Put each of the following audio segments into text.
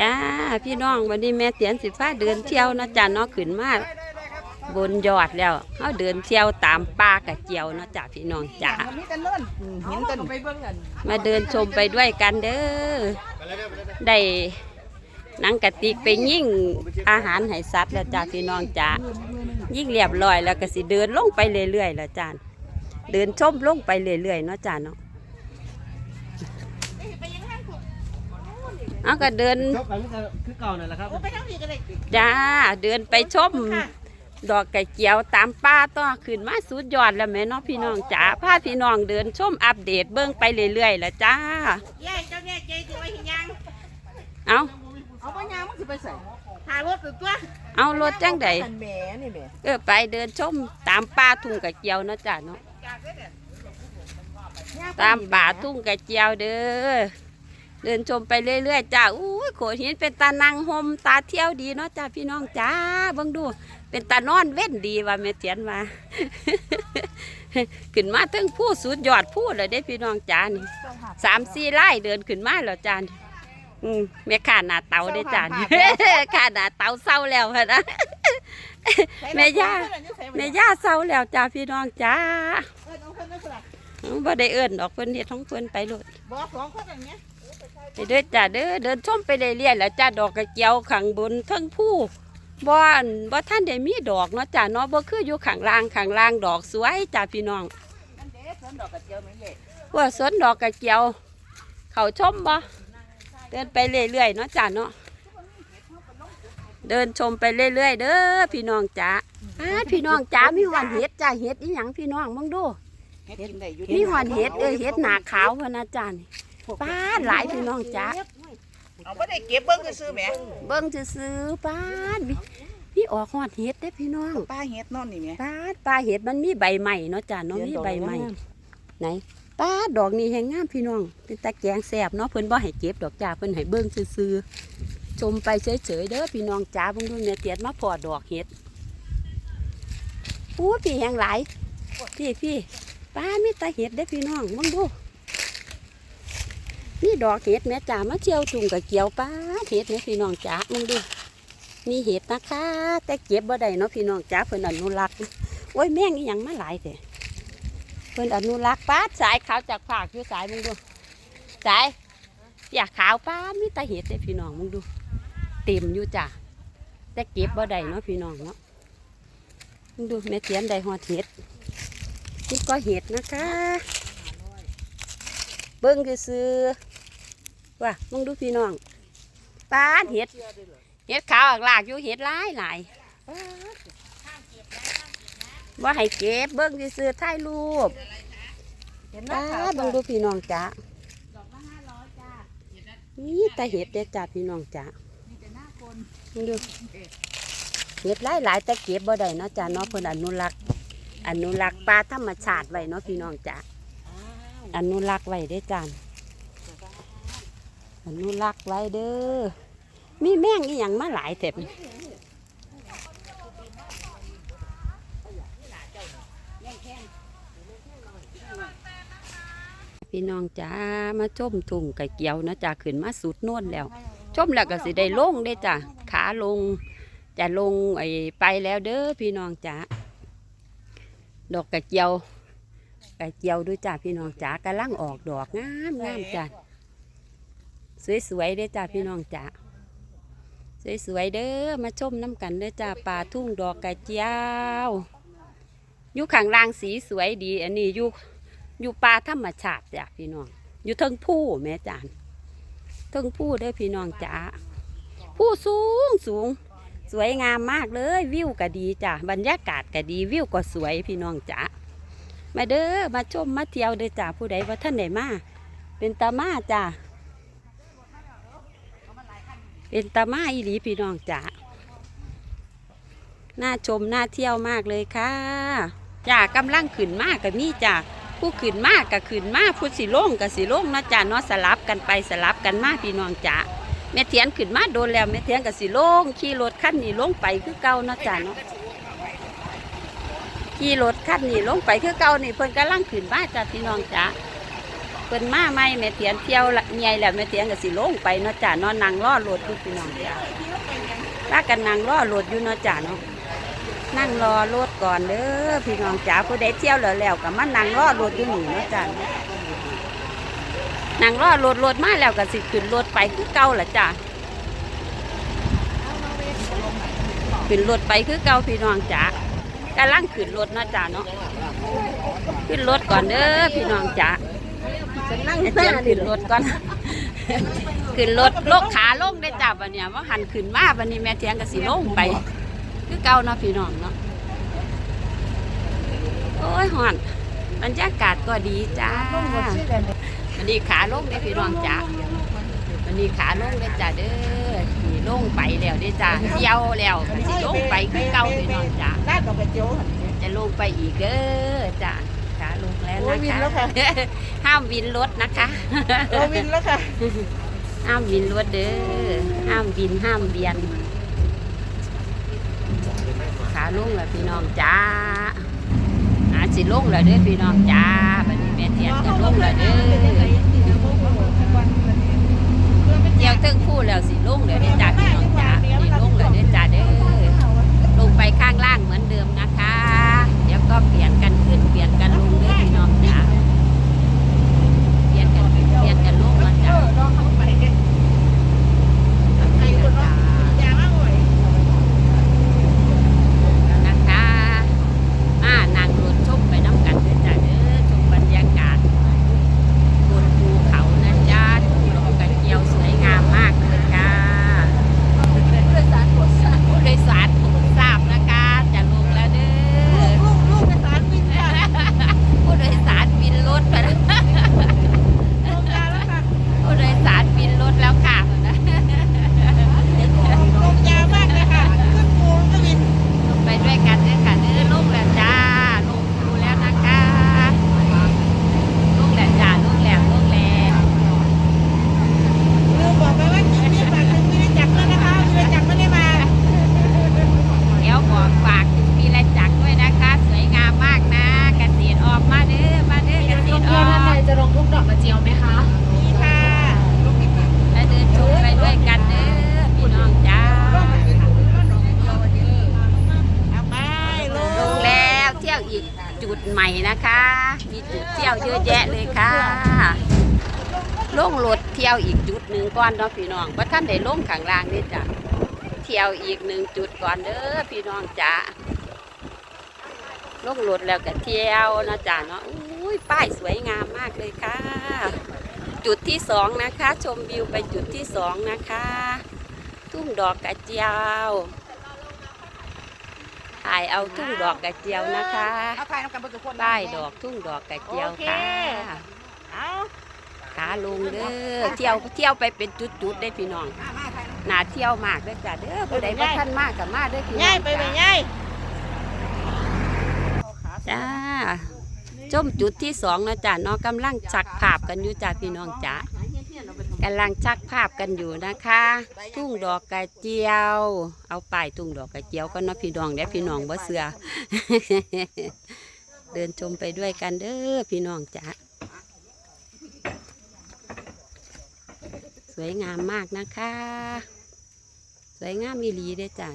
จ้าพี่น้องวันนี้แม่เตียนสิฟ้าเดินเที่ยวเนาะจ้าเนาะขึ้นมาบนยอดแล้วเขาเดินเที่ยวตามป่ากระเจียวเนาะจ้าพี่น้องจ้ามันมีแต่เนิ่นหินต้นไปเบิ่งกันมาเดินชมไปด้วยกันเด้อได้หนังกะติกไปยิ่งอาหารให้สัตว์แล้วจ้าพี่น้องจ้ายิ่งเรียบร้อยแล้วก็สิเดินลงไปเรื่อยๆแล้วจ้าเดินชมลงไปเรื่อยๆเนาะจ้าเนาะ เอาก็เดินชอบกันคือเก่านั่นแหละครับ โอ้ไปทางนี้ก็ได้จ้าเดินไปชมดอกไก่เกียวตามป้าต่อขึ้นมาสุดยอดแล้วแม่เน้องพี่น้องจ๋าพาพี่น้องเดินชมอัปเดตเบิ้งไปเรื่อยๆแล้วจ้าแย่เจ้าแย่ใจสิไว้เฮ็ดหยังเอาเอาไปยางมันสิไปใส่หารถตัวตัวเอารถจังใดกันแหมนี่แหมเออไปเดินชมตามป่าทุ่งไก่เกียวเนาะจ้าเนาะตามป่าทุ่งไก่เจียวเด้อ เดินชมไปเรื่อยๆจ้าอุ้ยโขดหินเป็นตานังหมตาเที่ยวดีเนาะจ้าพี่น้องจ้าเบิ่งดู เป็นตานอนเว้นดีว่าแม่เตียนว่าขึ้นมาถึงผู้สุดยอดผู้เลยเด้พี่น้องจ้านี่สามสี่ไร่เดินขึ้นมาแล้วจานอืมแม่ข้าหน้าเตาได้จานข้าหน้าเตาเศร้าแล้วพะนะแม่ย่าแม่ย่าเศร้าแล้วจ้าพี่น้องจ้าเอิ้นเอาคนนั้นล่ะอืมบ่ได้เอิ้นดอกเพิ่นเฮ็ดของเพิ่นไปโลดบ่สองคนอย่างเงี้ย ไปเด้อจ้าเด้อเดินชมไปเรื่อยๆแล้วจ้าดอกกระเจียวข้างบนเทั้งผู้บ่อันบ่ท่านได้มีดอกเนาะจ้าเนาะบ่คืออยู่ข้างล่างข้างล่างดอกสวยจ้าพี่น้องนั่นเด้สวนดอกกระเจียวแม่เล่ว่าสวนดอกกระเจียว เขาชมบ่เดินไปเรื่อยๆเนาะจ้าเนาะเดินชมไปเรื่อยๆเด้อพี่น้องจ้าอ้าพี่น้องจ้ามีหอนเห็ดจ้าเห็ดอีหยังพี่น้องมึงดูเฮ็ดกินได้อยู่มีหอนเห็ดเออเห็ดหนาขาวพะนะจ้านี่ ป้าดหลายพี่น้องจ้าเอาบ่ได้เก็บเบิ่งซื่อๆแหมเบิ่งซื้อๆป้าดมีมีออกหอดเห็ดเด้อพี่น้องป้าเฮ็ดนอนนี่แหมป้าดปลาเห็ดมันมีใบใหม่เนาะจ้าเนาะมีใบใหม่ไหนป้าดดอกนี้แหงงามพี่น้องเป็นตะแกรงแสบเนาะเพิ่นบ่ให้เก็บดอกจ้าเพิ่นให้เบิ่งซื่อๆชมไปเฉยๆเด้อพี่น้องจ้าเบิ่งดูเนี่ยเตียดมาพอดอกเห็ดอู้พี่แหงหลายพี่พี่ป้ามีแตาเห็ดเด้อพี่น้องเบิ่งดู นี่ดอกเห็ดแม่จ้ามาเที่ยวตุงกับเกี่ยวป้าเห็ดแม่พี่น้องจ้าเบิ่งดูมีเห็ดนะคะ แต่เก็บบ่ได้เนาะพี่น้องจ้าเพิ่นอนุรักษ์โอ้ยแม่งอีหยังมาหลายแต่เพิ่นอนุรักษ์ป้าสายขาวจากภาคอยู่สายมึงดูสายอยากขาวป้ามีแต่เห็ดเด้พี่น้องมึงดู เต็มอยู่จ้ะแต่เก็บบ่ได้เนาะพี่น้องเนาะมึงดูแม่เทียนได้ฮอดเห็ดนี่ก็เห็ดนะคะ เบิ่งซื่อ ว่ามึงดูพี่น้องป้าดเห็ดเห็ดขาวออกลากอยู่เห็ดหลายหลายว่าให้เก็บเบิ้งซื้อๆถ่ายรูปเห็นจ้านะเบิ้งดูพี่น้องจ้านี่แต่เห็ดเด็ดจ้าพี่น้องจ้าเบิ่งดูเห็ดหลายหลายๆแต่เก็บบ่ได้เนาะจ้าเนาะเพิ่นอนุรักษ์อนุรักษ์ป่าธรรมชาติไว้เนาะพี่น้องจ้าอนุรักษ์ไว้เด้อจ้า อนุรักษ์ไว้เด้อ มีแมงอีหยังมาหลายเต็มพี่น้องจ้ามาชมทุ่งไก่เกียวนะจ้าขึ้นมาสุดโน่นแล้วชมแล้วก็สิได้ลงได้จ้าขาลงจะลงไอ้ไปแล้วเด้อพี่น้องจ้าดอกไก่เกียวไก่เกียวด้วยจ้าพี่น้องจ้ากำลังออกดอกงามงามจ้า สวยๆเด้อจ้าพี่น้องจ้าสวยๆเด้อมาชมน้ำกันเด้อจ้าป่าทุ่งดอกกระเจียวอยู่ข้างล่างสีสวยดี อันนี้อยู่อยู่ป่าธรรมชาติจ้ะพี่น้อง อยู่เทิงผู้แม่จานเทิงผู้เด้อพี่น้องจ้าผู้สูงสูง สวยงามมากเลยวิวก็ดีจ้ะบรรยากาศก็ดีวิวก็สวยพี่น้องจ้ามาเด้อมาชมมาเที่ยวเด้อจ้าผู้ใดว่าท่านไหนมาเป็นตามาจ้า เป็นตามาอีหลีพี่น้องจ๋าน่าชมน่าเที่ยวมากเลยค่ะจ้ากำลังขึ้นมากกับนี่จ้าผู้ขึ้นมากกับขึ้นมากผู้สิโล่งกับสิโล่งนะจ้าเนาะสลับกันไปสลับกันมาพี่น้องจ๋าแม่เทียนขึ้นมากโดนแล้วแม่เทียนกับสิโล่งขี่รถคันนี้ลงไปคือเก่านะจ้าเนาะขี่รถคันนี้ลงไปคือเก่านี่เพิ่นกำลังขึ้นมาจ้าพี่น้องจ๋า เพิ่นมาใหม่แม่เถียนเที่ยวละเมียแล้วแม่เถียนก็สิลงไปเนาะจ้ะนอนนั่งรอรถอยู่พี่น้องจ้ะพากันนั่งรอรถอยู่เนาะจ้ะเนาะนั่งรอรถก่อนเด้อพี่น้องจ๋าผู้ใดเที่ยวแล้วแล้วก็มานั่งรอรถอยู่นี่เนาะจ้ะนั่งรอรถรถมาแล้วก็สิขึ้นรถไปคือเก่าล่ะจ้ะขึ้นรถไปคือเก่าพี่น้องจ๋ากำลังขึ้นรถเนาะจ้ะเนาะขึ้นรถก่อนเด้อพี่น้องจ๋า ฉันนั่งเตรียมขึ้นรถก่อน ขึ้นรถลกขาลงได้จับวันเนี้ยว่าหันขึ้นมาวันนี้แม่เทียงก็สิลงไป คือเก่าเนาะพี่น้องเนาะโอ้ยหอนบรรยากาศก็ดีจ้าวันนี้ขาลงได้พี่น้องจ้าวันนี้ขาลงได้จ้าเด้อนี่ลงไปแล้วได้จ้าเที่ยวแล้วสิลงไปคือเก่าพี่น้องจ้าลาดดอกกระเจียวหั่นนี่จะลงไปอีกเด้อจ้าขาลงแล้วนะคะ ห้ามวินรถนะคะโอ้วินแล้วค่ะ ห้ามวินรถเด้อห้ามวินห้ามเบียนขาลุ่งแล้วพี่น้องจ้าอาสิลุ่งแล้วเด้อพี่น้องจ้าบัดนี้แม่เทียนก็ลุ่งแล้วเด้อเจียวเทิงคู่แล้วสิลุ่งแล้วเด้อจ้าพี่น้องจ้านี่ลุ่งแล้วเด้อจ้าเด้อ ลงไปข้างล่างเหมือนเดิมนะคะ เดี๋ยวก็เปลี่ยนกันขึ้นเปลี่ยนกันลงเด้อพี่น้องจ้าเปลี่ยนกันขึ้นเปลี่ยนกันลงนะจ้า นะคะมานั่งรถชมไปน้ำกันเด้อจ้าเด้อชมบรรยากาศบนภูเขานะจ้าทุ่งดอกกระเจียวสวยงามมากเลยค่ะผู้โดยสารโปรดทราบนะคะ จะลงแล้วเด้อผู้โดยสารบินรถไปแล้วผู้โดยสารบินรถแล้วค่ะไปด้วยกันเด้อค่ะเด้อลงแล้วจ้าลงภูแล้วนะคะลงแล้วจ้าลงแล้วลงแล้ว เดี๋ยวบอกฝากถึงปีละจักรด้วยนะคะ สวยงามมากนะเกษตรออกมาเด้อมาเด้อเกษตรออก จะลงทุกดอกกระเจียวไหมคะ และเดินชมไปด้วยกันเด้อพี่น้องจ้าลงแล้วเที่ยวอีก จุดใหม่นะคะ มีจุดเที่ยวเยอะแยะเลยค่ะล่งรถเที่ยวอีกจุดหนึ่งก่อนเนาะพี่น้องว่าท่านได้ลงข้างล่างนี่จ้ะเที่ยวอีกหนึ่งจุดก่อนเด้อพี่น้องจ้าลงรถแล้วก็เที่ยวนะจ๊ะเนาะอุ้ยป้ายสวยงามมากเลยค่ะ จุดที่สองนะคะ ชมวิวไปจุดที่สองนะคะ ทุ่งดอกกระเจียว ถ่ายเอาทุ่งดอกกระเจียวนะคะป้ายดอกทุ่งดอกกระเจียวค่ะขาลงเด้อเที่ยวเที่ยวไปเป็นจุดๆได้อพี่น้องน่าเที่ยวมากเด้อจ้ะเด้อผู้ใดว่าท่านมากกับมาเด้อพี่น้องง่ายไปไหมจ้ะง่ายจ้าชมจุดที่สองนะจ้าน้องกำลังชักภาพกันอยู่จ้าพี่น้องจ้า กำลังชักภาพกันอยู่นะคะ ทุ่งดอกกระเจียว เอาป้ายทุ่งดอกกระเจียวก็นาะพี่น้องเด้อพี่น้องบ่เสือ เดินชมไปด้วยกันเด้อพี่น้องจ้าสวยงามมากนะคะ สวยงามมีหลีเด้จ้า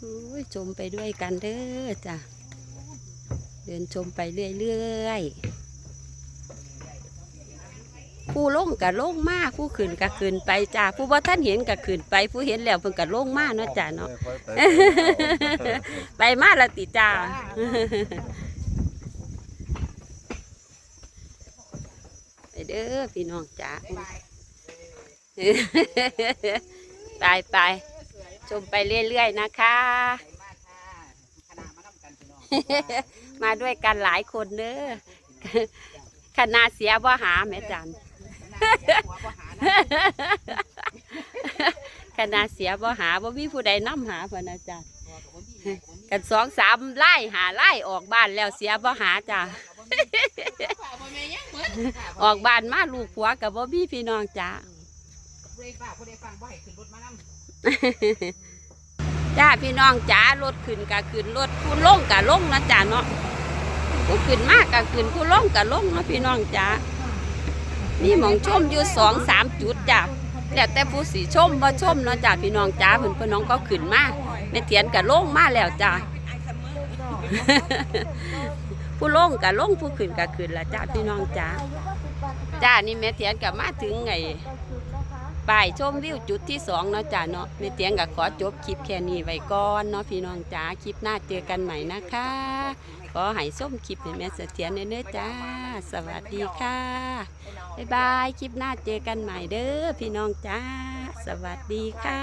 อุ้ยชมไปด้วยกันเด้อจ้ะ เดินชมไปเรื่อยๆ ผู้ลงกับลงมาผู้ขึ้นกับขึ้นไปจ้าผู้ว่าท่านเห็นกับขึ้นไป ผู้เห็นแล้วเพิ่นกับลงมาเนาะจ้าเนาะไปมาและติจ้าไปเด้อพี่น้องจ้าไปไปชมไปเรื่อยๆนะคะ มาด้วยกันหลายคนเด้อขนาดเสียบ่หาแม่จัน ขนาดเสียบ่หาบ่มีผู้ใดนํหาพะนะจ๊ะกันสองสามไล่หาไล่ออกบ้านแล้วเสียบ่หาจ้ะออกบ้านมาลูกผัวกับบ่มีพี่น้องจ้ะจ้าพี่น้องจ้ารถขึ้นกะขึ้นรถผู้ลงกะลงนะจ้าเนาะผู้ขึ้นมากก็ขึ้นผู้ลงก็ลงเนาะพี่น้องจ้า มีหมองชมอยู่สองสามจุดจ้ะแล้วแต่ผู้สีชมบ่ชมเนาะจ้าพี่น้องจ้าเพิ่นพี่น้องก็ขึ้นมาแม่เทียนก็ลงมาแล้วจ้าผู้ล่งก็ลงผู้ขึ้นก็ขึ้นละจ้าพี่น้องจ้าจ้านี่แม่เทียนก็มาถึงไงป้ายชมวิวจุดที่สองเนาะจ้าเนาะแม่เทียนก็ขอจบคลิปแค่นี้ไว้ก่อนเนาะพี่น้องจ้าคลิปหน้าเจอกันใหม่นะคะ ขอให้ส้มคลิปให้แม่เสถียรเนื้อจ้า สวัสดีค่ะ บ๊ายบาย คลิปหน้าเจอกันใหม่เด้อพี่น้องจ้า สวัสดีค่ะ